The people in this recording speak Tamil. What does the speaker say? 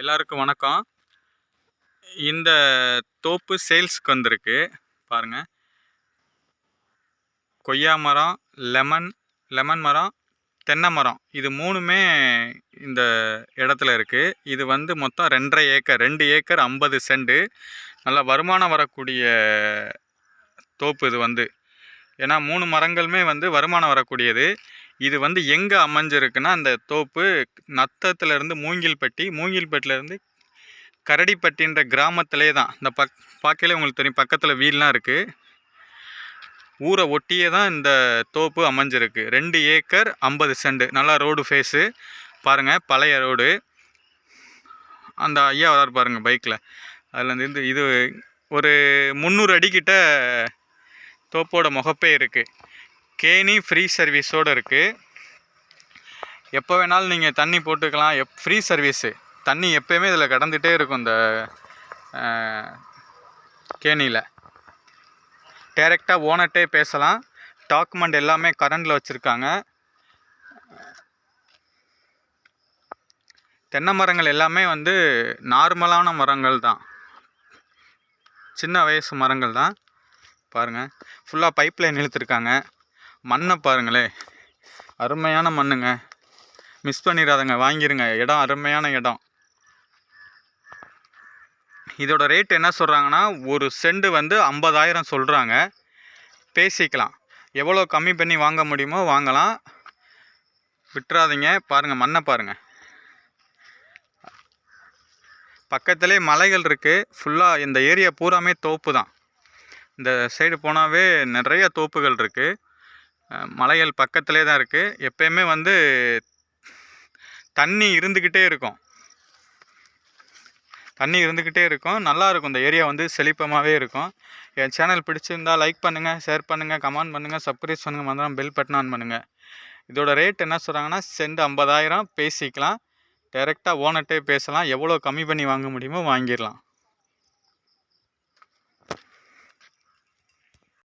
எல்லாருக்கும் வணக்கம். இந்த தோப்பு சேல்ஸ்க்கு வந்திருக்கு. பாருங்க. கொய்யா மரம் லெமன் லெமன் மரம் தென்னை மரம். இது மூணுமே இந்த இடத்துல இருக்குது இது வந்து மொத்தம் ரெண்டரை ஏக்கர் ரெண்டு ஏக்கர் ஐம்பது செண்டு. நல்லா வருமானம் வரக்கூடிய தோப்பு இது வந்து. ஏன்னா மூணு மரங்களுமே வந்து வருமானம் வரக்கூடியது. இது வந்து எங்கே அமைஞ்சிருக்குன்னா அந்த தோப்பு நத்தத்துலேருந்து மூங்கில்பட்டி மூங்கில்பட்டிலேருந்து கரடிப்பட்டின்ற கிராமத்திலே தான் இந்த பக் பார்க்கலே உங்களுக்கு தெரியும் பக்கத்தில் வீடெலாம் இருக்குது ஊரை ஒட்டியே தான் இந்த தோப்பு அமைஞ்சிருக்கு. ரெண்டு ஏக்கர் ஐம்பது செண்டு. நல்லா ரோடு ஃபேஸு. பாருங்கள் பழைய ரோடு. அந்த ஐயா வரார் பாருங்கள் பைக்கில் அதில் இருந்து இது ஒரு முந்நூறு அடிக்கிட்ட தோப்போட முகப்பே இருக்குது கேணி ஃப்ரீ சர்வீஸோடு இருக்குது எப்போ வேணாலும் நீங்கள் தண்ணி போட்டுக்கலாம். எப் ஃப்ரீ சர்வீஸு தண்ணி எப்போயுமே இதில் கடந்துகிட்டே இருக்கும் இந்த கேணியில். டேரெக்டாக ஓனர்ட்டே பேசலாம். டாக்குமெண்ட் எல்லாமே கரண்டில் வச்சுருக்காங்க. தென்னை மரங்கள் எல்லாமே வந்து நார்மலான மரங்கள் தான். சின்ன வயசு மரங்கள் தான். பாருங்கள் ஃபுல்லாக பைப் லைன் இழுத்துருக்காங்க. மண்ணை பாருங்களே. அருமையான மண்ணுங்க. மிஸ் பண்ணிடாதங்க வாங்கிருங்க. இடம் அருமையான இடம். இதோட ரேட் என்ன சொல்கிறாங்கன்னா ஒரு செண்டு வந்து ஐம்பதாயிரம் சொல்கிறாங்க பேசிக்கலாம். எவ்வளோ கம்மி பண்ணி வாங்க முடியுமோ வாங்கலாம். விட்டுறாதீங்க. பாருங்கள் மண்ணை பாருங்கள் பக்கத்துலேயே மலைகள் இருக்குது ஃபுல்லாக இந்த ஏரியா பூராமே தோப்பு தான். இந்த சைடு போனாவே நிறைய தோப்புகள் இருக்குது மலைகள் பக்கத்துலேயே தான் இருக்குது எப்பயுமே வந்து தண்ணி இருந்துக்கிட்டே இருக்கும். தண்ணி இருந்துக்கிட்டே இருக்கும். நல்லாயிருக்கும் இந்த ஏரியா வந்து செழிப்பமாகவே இருக்கும். என் சேனல் பிடிச்சிருந்தா லைக் பண்ணுங்கள் ஷேர் பண்ணுங்கள் கமெண்ட் பண்ணுங்கள் சப்ஸ்கிரைப் பண்ணுங்கள் மறந்துடாம பெல் பட்டன் ஆன் பண்ணுங்கள் இதோட ரேட் என்ன சொல்கிறாங்கன்னா சென்ட் ஐம்பதாயிரம் பேசிக்கலாம். டைரெக்டாக ஓனர்ட்டே பேசலாம். எவ்வளோ கம்மி பண்ணி வாங்க முடியுமோ வாங்கிடலாம்.